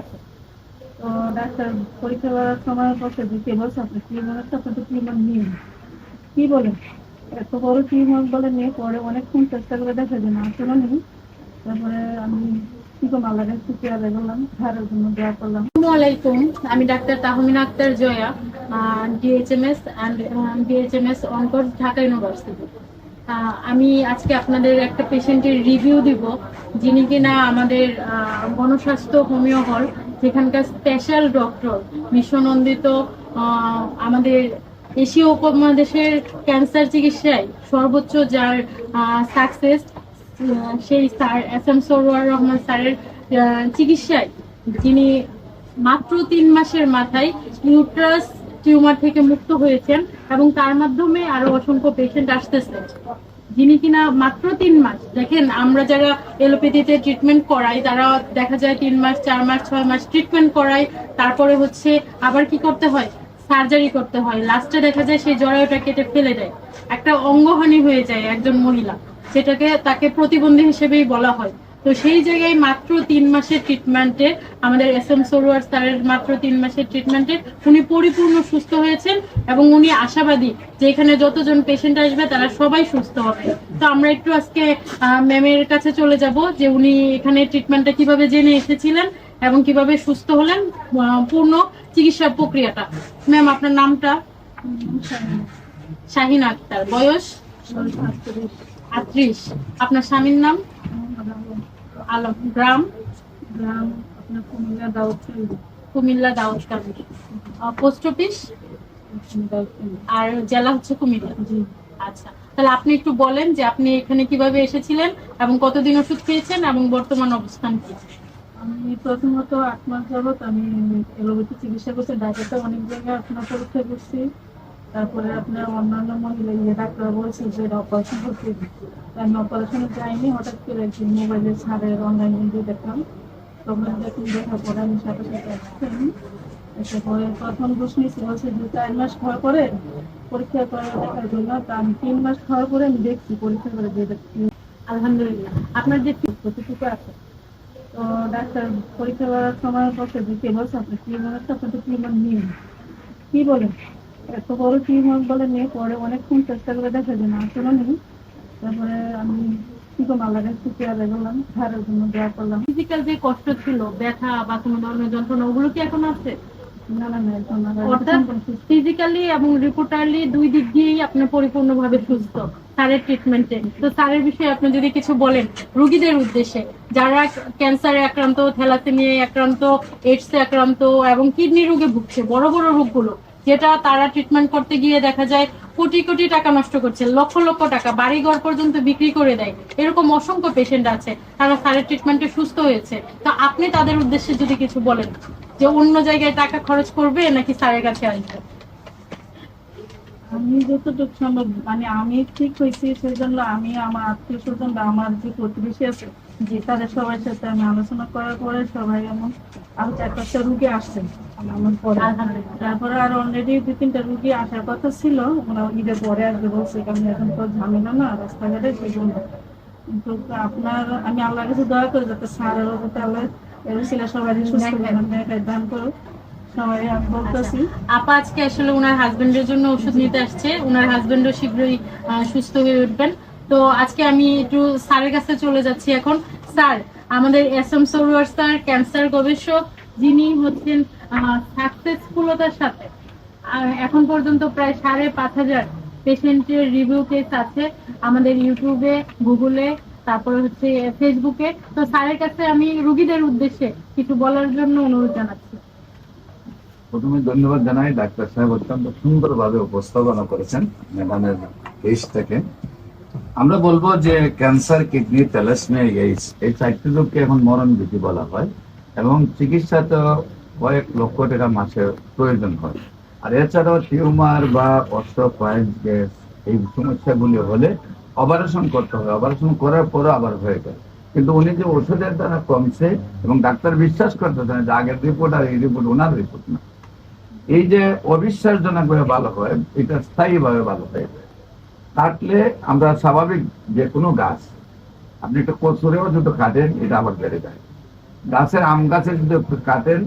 আছে। তো ডাক্তার, পরীক্ষা করার সময় বসে দিতে বলছে আপনি টিউমার আছে আপনি তো টিউমার নিন কি বলেন? এত বড় টিউমার বলে নিয়ে পরে অনেকক্ষণ চেষ্টা করে দেখা না, আসলে নেই। তারপরে আমি আলাইকুম, আমি doctor Tahmina Akter Joya DHMS and Dhaka university আমি আজকে আপনাদের একটা পেশেন্টের রিভিউ দিব, যিনি কিনা আমাদের গণস্বাস্থ্য হোমিও হল, যেখানকার স্পেশাল ডক্টর, বিশ্বনন্দিত আমাদের এশীয় উপমহাদেশের ক্যান্সার চিকিৎসায় সর্বোচ্চ যার সাকসেস সেই sir S M Sarwar Rahman স্যারের চিকিৎসায়। যিনি মাত্র তিন মাসের মাথায় ইউট্রাস টিউমার থেকে মুক্ত হয়েছেন এবং তার মাধ্যমে আরও অসংখ্য পেশেন্ট আসতেছে। যিনি কিনা মাত্র তিন মাস, দেখেন আমরা যারা এলোপ্যাথিতে ট্রিটমেন্ট করাই, তারা দেখা যায় তিন মাস, চার মাস, ছয় মাস ট্রিটমেন্ট করাই, তারপরে হচ্ছে আবার কি করতে হয়? সার্জারি করতে হয়। লাস্টে দেখা যায় সেই জরায়ুটা কেটে ফেলে দেয়। একটা অঙ্গহানি হয়ে যায় একজন মহিলা, সেটাকে তাকে প্রতিবন্ধী হিসেবেই বলা হয়। তো সেই জায়গায় মাত্র তিন মাসের ট্রিটমেন্টে আমাদের এস এম সরোয়ার স্যারের মাত্র তিন মাসের ট্রিটমেন্টে উনি পরিপূর্ণ সুস্থ হয়েছেন এবং উনি আশাবাদী যে এখানে যতজন পেশেন্ট আসবে তারা সবাই সুস্থ হবে। তো আমরা একটু আজকে ম্যামের কাছে চলে যাব যে উনি এখানে ট্রিটমেন্টটা কীভাবে জেনে এসেছিলেন এবং কীভাবে সুস্থ হলেন পূর্ণ চিকিৎসা প্রক্রিয়াটা। ম্যাম আপনার নামটা? শাহিন আক্তার। বয়স? আটত্রিশ। আপনার স্বামীর নাম? আলম গ্রাম গ্রাম আপনার কুমিল্লা দাউদ কুমিল্লা দাউদকান্দি পোস্ট অফিস আর জেলা হচ্ছে কুমিল্লা। জি। আচ্ছা তাহলে আপনি একটু বলেন যে আপনি এখানে কীভাবে এসেছিলেন এবং কতদিন ওষুধ খেয়েছেন এবং বর্তমান অবস্থান কি? আমি প্রথমত আট মাস যাবত আমি এলোপ্যাথি চিকিৎসা করছি ঢাকাতে অনেক জায়গায় আপনার পরীক্ষা করছি। তারপরে আপনার অন্যান্য মহিলা ইয়ে ডাক্তার বলছে যে অপারেশন করতে। আমি অপারেশনে যাইনি হঠাৎ করে একদিন মোবাইলে ছাড়ের অনলাইন ভিডিও দেখলাম। তখন দেখুন দেখার পরে আমি সাথে সাথে এসে পরে প্রথম নিয়েছি বলছে দু চার মাস খাওয়ার পরে পরীক্ষা করে দেখার জন্য তা আমি তিন মাস খাওয়ার পরে আমি দেখছি পরীক্ষা করে দিয়ে দেখছি। আলহামদুলিল্লাহ। আপনার যে কতটুকু আছে? তো ডাক্তার পরীক্ষা করার সময় বসে দিতে বলছে আপনি টিউমার আছে আপনি তো টিউমার নিন কি বলেন? এত বড় টিউমার বলে নিয়ে পরে অনেকক্ষণ চেষ্টা করে দেখা যায় না আসলে নেই। তারপরে আমি ফিজিক্যাল যে কষ্ট ছিল ব্যথা বা কোনো ধরনের যন্ত্রণা ওগুলো কি এখন আছে? অর্থাৎ ফিজিক্যালি এবং রিপোর্টারলি দুই দিক দিয়েই আপনি পরিপূর্ণভাবে সুস্থ স্যারের ট্রিটমেন্টে তো স্যারের বিষয়ে আপনি যদি কিছু বলেন রুগীদের উদ্দেশ্যে যারা ক্যান্সারে আক্রান্ত থ্যালাসেমিয়ায় আক্রান্ত এইডসে আক্রান্ত এবং কিডনি রোগে ভুগছে বড় বড় রোগগুলো যেটা তারা ট্রিটমেন্ট করতে গিয়ে দেখা যায় কোটি কোটি টাকা নষ্ট করছে, লক্ষ লক্ষ টাকা বাড়ি ঘর পর্যন্ত বিক্রি করে দেয়। এরকম অসংখ্য পেশেন্ট আছে, তারা সারের ট্রিটমেন্টে সুস্থ হয়েছে। তো আপনি তাদের উদ্দেশ্যে যদি কিছু বলেন, যে অন্য জায়গায় টাকা খরচ করবে নাকি স্যারের কাছে আসবে? আমি যতটুকু সম্ভব মানে আমি ঠিক হয়েছি সেই জন্য আমি আমার আত্মীয় স্বজন বা আমার যে প্রতিবেশী আছে যে তাদের সবার সাথে আমি আলোচনা করার পরে সবাই এমন আরও চার পাঁচটা রুগী আসছেন আমার পরে। তারপরে আর অলরেডি দু তিনটা রুগী আসার কথা ছিল ওরা ঈদের পরে আসবে বলছে কারণ এখন তো ঝামেলা না রাস্তাঘাটে সেই জন্য কিন্তু আপনার আমি আল্লাহর কাছে দয়া করি যাতে সারের যাতে আল্লাহ ছিল সবাই সুস্থ দান করো সবাই আমি বলতেছি আপা আজকে আসলে ওনার হাজবেন্ডের জন্য ওষুধ নিতে আসছে। ওনার হাজবেন্ডও শীঘ্রই সুস্থ হয়ে উঠবেন। তো আজকে আমি একটু স্যারের কাছে চলে যাচ্ছি এখন। স্যার, আমাদের S M Sarwar sir, cancer গবেষক, যিনি হচ্ছেন সাকসেসফুলতার সাথে। এখন পর্যন্ত প্রায় সাড়ে পাঁচ হাজার পেশেন্টের রিভিউ কেস আছে আমাদের ইউটিউবে গুগলে তারপরে হচ্ছে ফেসবুকে তো স্যারের কাছে আমি রুগীদের উদ্দেশ্যে কিছু বলার জন্য অনুরোধ জানাচ্ছি। প্রথমে ধন্যবাদ জানাই ডাক্তার সাহেব অত্যন্ত সুন্দরভাবে উপস্থাপনা করেছেন ম্যাডামের থেকে। আমরা বলব যে ক্যান্সার, কিডনি, থ্যালাসমিয়া, এইডস, এই চারটি রোগকে এখন মরণ ভীতি বলা হয় এবং চিকিৎসা তো কয়েক লক্ষ টাকা মাসে প্রয়োজন হয়। আর এছাড়াও টিউমার বা অস্ট্রোপাইজ গ্যাস এই সমস্যাগুলি হলে অপারেশন করতে হয় অপারেশন করার পরও আবার হয়ে যায়। কিন্তু উনি যে ওষুধের দ্বারা কমছে এবং ডাক্তার বিশ্বাস করতেছেন যে আগের রিপোর্ট আর এই রিপোর্ট ওনার রিপোর্ট না। এই যে অবিশ্বাসজনক ভাবে ভালো হয়, এটা স্থায়ী ভাবে ভালো হয়ে যায়। কাটলে আমরা স্বাভাবিক যে কোনো গাছ, আপনি একটা কচুরেও যদি কাটেন, এটা আবার বেড়ে যায়। গাছের আম গাছে যদি কাটেন,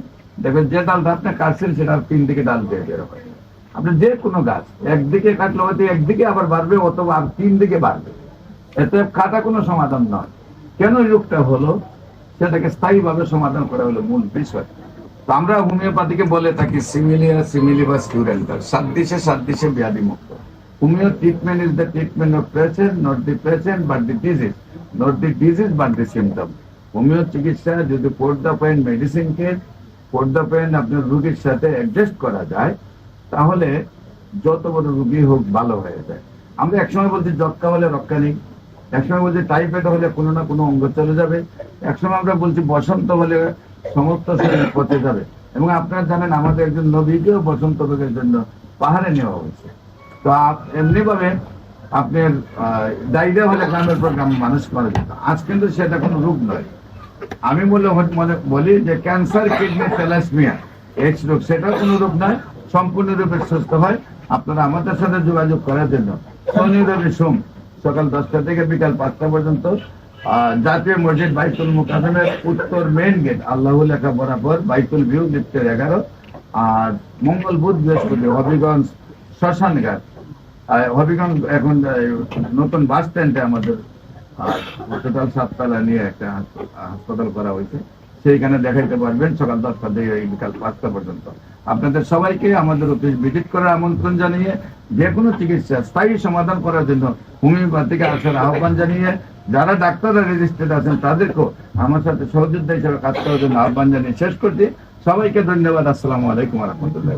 দেখবেন যে ডালটা আপনি কাটছেন, সেটা তিন দিকে ডাল দিয়ে হয়। আপনি যে কোনো গাছ, একদিকে কাটলে হয়তো একদিকে আবার বাড়বে, অথবা আর তিন দিকে বাড়বে। এতে কাটা কোনো সমাধান নয়। কেন রোগটা হলো? সেটাকে স্থায়ীভাবে সমাধান করা হলো মূল বিষয় আমরা হোমিওপ্যাথিকে বলে থাকি সিমিলিয়া সিমিলিবাস কিউরেন্টার সাত দিশে সাত দিশে ব্যাধি মুক্ত। Homoeo treatment is the treatment of patient not the patient but the disease not the disease but the symptom homoeo চিকিৎসা যদি ফোর দ্য পেন মেডিসিনকে ফোর দ্য পেন আপনার রুগীর সাথে অ্যাডজাস্ট করা যায়, তাহলে যত বড় রুগী হোক ভালো হয়ে যায়। আমরা একসময় বলছি যক্ষা হলে রক্ষা নেই, একসময় বলছি টাইফয়েড হলে কোনো না কোনো অঙ্গ চলে যাবে, একসময় আমরা বলছি বসন্ত হলে সমস্ত শরীর পচে যাবে। এবং আপনারা জানেন, আমাদের একজন নবীকেও বসন্ত রোগের জন্য পাহাড়ে নেওয়া হয়েছে। তো এমনি ভাবে আপনার ডায়রিয়া হলে গ্রামের পর গ্রাম মানুষ মারা যেত আজ কিন্তু সেটা কোনো রোগ নয়। আমি বলে মনে বলি যে ক্যান্সার, কিডনি, থ্যালাসমিয়া, এইডস রোগ সেটা কোনো রোগ নয়। সম্পূর্ণরূপে সুস্থ হয়। আপনারা আমাদের সাথে যোগাযোগ করার জন্য শনি। রবি সোম সকাল দশটা থেকে বিকাল পাঁচটা পর্যন্ত জাতীয় মসজিদ বাইতুল মুকাদমের উত্তর মেইন গেট আল্লাহ লেখা বরাবর বাইতুল ভিউ, লিফটের এগারো। আর মঙ্গল বুধ বৃহস্পতি, হবিগঞ্জ শ্মশানঘাট হবিগঞ্জ এখন নতুন বাস স্ট্যান্ডে আমাদের টোটাল সাততলা নিয়ে একটা হাসপাতাল করা হয়েছে। সেইখানে দেখাইতে পারবেন সকাল দশটা থেকে বিকাল পাঁচটা পর্যন্ত। আপনাদের সবাইকে আমাদের অফিস ভিজিট করার আমন্ত্রণ জানিয়ে, যে কোনো চিকিৎসা স্থায়ী সমাধান করার জন্য হোমিওপ্যাথিকে আসার আহ্বান জানিয়ে যারা ডাক্তাররা রেজিস্টার্ড আছেন, তাদেরকেও আমার সাথে সহযোদ্ধা হিসেবে কাজ করার জন্য আহ্বান জানিয়ে শেষ করছি। সবাইকে ধন্যবাদ। আসসালামু আলাইকুম রহমতুল্লাহ